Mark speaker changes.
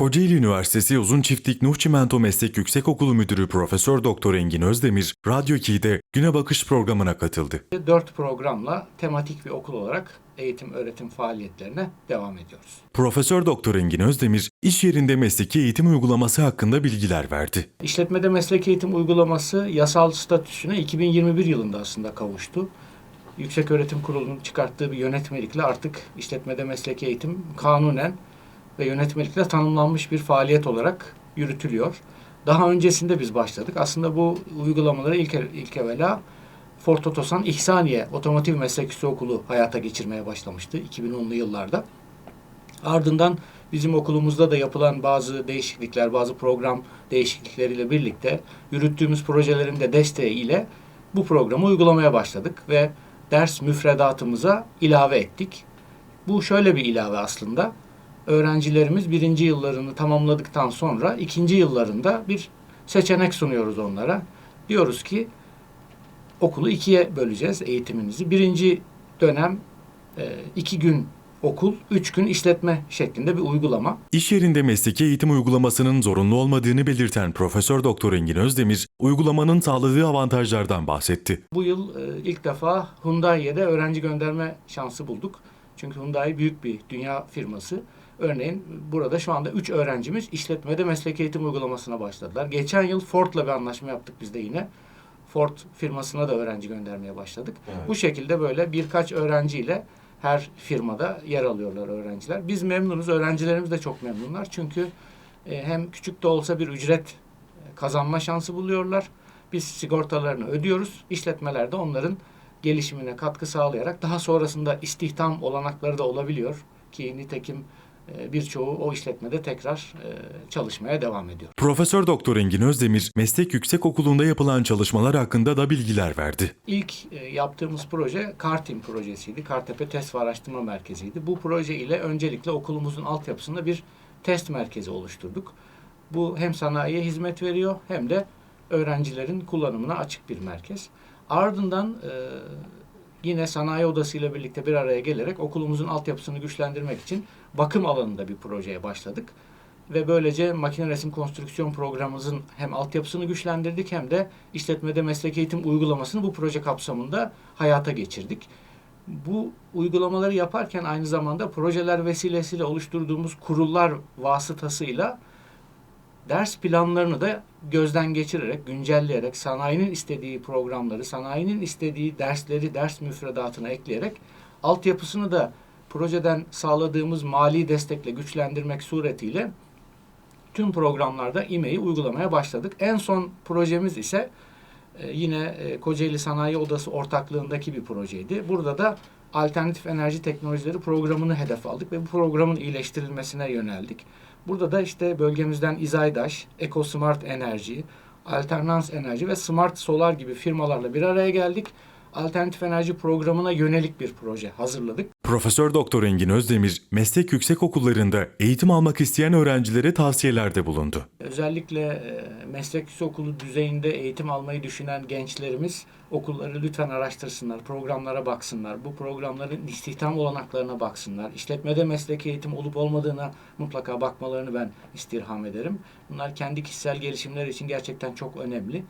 Speaker 1: Kocaeli Üniversitesi Uzun Çiftlik Nuh Çimento Meslek Yüksekokulu Müdürü Profesör Doktor Engin Özdemir, Radyo 2'de Güne Bakış programına katıldı.
Speaker 2: Dört programla tematik bir okul olarak eğitim öğretim faaliyetlerine devam ediyoruz.
Speaker 1: Profesör Doktor Engin Özdemir, iş yerinde mesleki eğitim uygulaması hakkında bilgiler verdi.
Speaker 2: İşletmede meslek eğitim uygulaması yasal statüsüne 2021 yılında aslında kavuştu. Yükseköğretim Kurulu'nun çıkarttığı bir yönetmelikle artık işletmede mesleki eğitim kanunen ve yönetmelikle tanımlanmış bir faaliyet olarak yürütülüyor. Daha öncesinde biz başladık. Aslında bu uygulamaları ilk, ilk evvela Ford Otosan İhsaniye Otomotiv Meslek Yüksekokulu hayata geçirmeye başlamıştı 2010'lu yıllarda. Ardından bizim okulumuzda da yapılan bazı değişiklikler, bazı program değişiklikleriyle birlikte yürüttüğümüz projelerin de desteğiyle bu programı uygulamaya başladık ve ders müfredatımıza ilave ettik. Bu şöyle bir ilave aslında. Öğrencilerimiz birinci yıllarını tamamladıktan sonra ikinci yıllarında bir seçenek sunuyoruz onlara. Diyoruz ki okulu ikiye böleceğiz eğitiminizi. Birinci dönem e, iki gün okul, üç gün işletme şeklinde bir uygulama.
Speaker 1: İş yerinde mesleki eğitim uygulamasının zorunlu olmadığını belirten Profesör Doktor Engin Özdemir, uygulamanın sağladığı avantajlardan bahsetti.
Speaker 2: Bu yıl e, ilk defa Hyundai'ye de öğrenci gönderme şansı bulduk. Çünkü Hyundai büyük bir dünya firması. Örneğin burada şu anda 3 öğrencimiz işletmede meslek eğitim uygulamasına başladılar. Geçen yıl Ford'la bir anlaşma yaptık biz de yine. Ford firmasına da öğrenci göndermeye başladık. Bu şekilde böyle birkaç öğrenciyle her firmada yer alıyorlar öğrenciler. Biz memnunuz, öğrencilerimiz de çok memnunlar. Çünkü e, hem küçük de olsa bir ücret e, kazanma şansı buluyorlar. Biz sigortalarını ödüyoruz. İşletmeler de onların gelişimine katkı sağlayarak daha sonrasında istihdam olanakları da olabiliyor. Ki nitekim birçoğu o işletmede tekrar e, çalışmaya devam ediyor.
Speaker 1: Profesör Doktor Engin Özdemir, Meslek Yüksekokulu'nda yapılan çalışmalar hakkında da bilgiler verdi.
Speaker 2: İlk e, yaptığımız proje Kartim projesiydi. Kartepe Test ve Araştırma Merkezi'ydi. Bu proje ile öncelikle okulumuzun altyapısında bir test merkezi oluşturduk. Bu hem sanayiye hizmet veriyor hem de öğrencilerin kullanımına açık bir merkez. Ardından e, yine sanayi odası ile birlikte bir araya gelerek okulumuzun altyapısını güçlendirmek için bakım alanında bir projeye başladık. Ve böylece makine resim konstrüksiyon programımızın hem altyapısını güçlendirdik hem de işletmede meslek eğitim uygulamasını bu proje kapsamında hayata geçirdik. Bu uygulamaları yaparken aynı zamanda projeler vesilesiyle oluşturduğumuz kurullar vasıtasıyla ders planlarını da gözden geçirerek, güncelleyerek, sanayinin istediği programları, sanayinin istediği dersleri ders müfredatına ekleyerek altyapısını da projeden sağladığımız mali destekle güçlendirmek suretiyle tüm programlarda IME'yi uygulamaya başladık. En son projemiz ise e, yine e, Kocaeli Sanayi Odası ortaklığındaki bir projeydi. Burada da alternatif enerji teknolojileri programını hedef aldık ve bu programın iyileştirilmesine yöneldik. Burada da işte bölgemizden İzaydaş, EcoSmart Enerji, Alternans Enerji ve Smart Solar gibi firmalarla bir araya geldik. Alternatif enerji programına yönelik bir proje hazırladık.
Speaker 1: Profesör Doktor Engin Özdemir, meslek yüksekokullarında eğitim almak isteyen öğrencilere tavsiyelerde bulundu.
Speaker 2: Özellikle e, meslek okulu düzeyinde eğitim almayı düşünen gençlerimiz okulları lütfen araştırsınlar, programlara baksınlar, bu programların istihdam olanaklarına baksınlar, işletmede meslek eğitim olup olmadığına mutlaka bakmalarını ben istirham ederim. Bunlar kendi kişisel gelişimleri için gerçekten çok önemli.